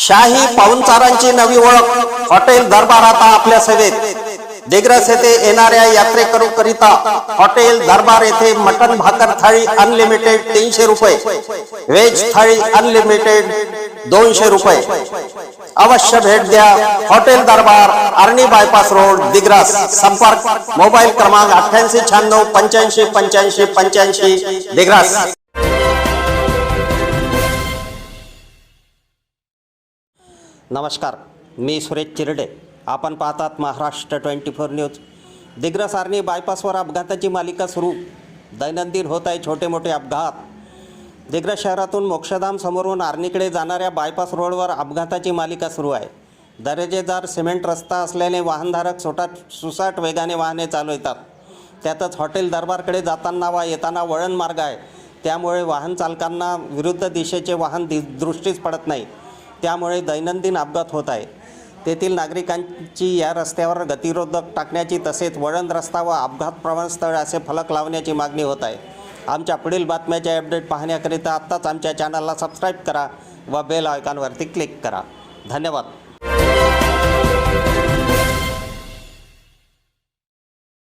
शाही पाहुणचारांची नवी ओळख हॉटेल दरबार आता आपल्या सेवेत. दिग्रस येथे येणाऱ्या यात्रेकरू करिता हॉटेल दरबार येथे मटन भाकर थाळी अनलिमिटेड तीनशे रुपये व्हेज थाळी अनलिमिटेड दोनशे रुपये. अवश्य भेट द्या hotel Darbar Arni bypass road Digras. संपर्क मोबाईल क्रमांक अठ्ठ्याऐंशी शहाण्णव पंच्याऐंशी पंच्याऐंशी पंच्याऐंशी दिग्रास. नमस्कार मी सुरेश चिरडे. आपण पाहतात महाराष्ट्र ट्वेंटी फोर न्यूज. दिग्रसारणी बायपासवर अपघाताची मालिका सुरू. दैनंदिन होत आहे छोटे मोठे अपघात. दिग्रस शहरातून मोक्षधाम समोरून आर्णीकडे जाणाऱ्या बायपास रोडवर अपघाताची मालिका सुरू आहे. दर्जेदार सिमेंट रस्ता असल्याने वाहनधारक सोटा सुसाट वेगाने वाहने चालवतात त्यातच हॉटेल दरबारकडे जाताना वा येताना वळण मार्ग आहे. त्यामुळे वाहन चालकांना विरुद्ध दिशेचे वाहन दि दृष्टीच पडत नाही. त्यामुळे दैनंदिन अपघात होत आहे. तेथील नागरिकांची या रस्त्यावर गतिरोधक टाकण्याची तसेच वळण रस्ता व अपघात प्रवणस्थळ असे फलक लावण्याची मागणी होत आहे. आमच्या पुढील बातम्याचे अपडेट पाहण्याकरिता आत्ताच आमच्या चॅनलला सबस्क्राईब करा व बेल आयकॉनवरती क्लिक करा. धन्यवाद.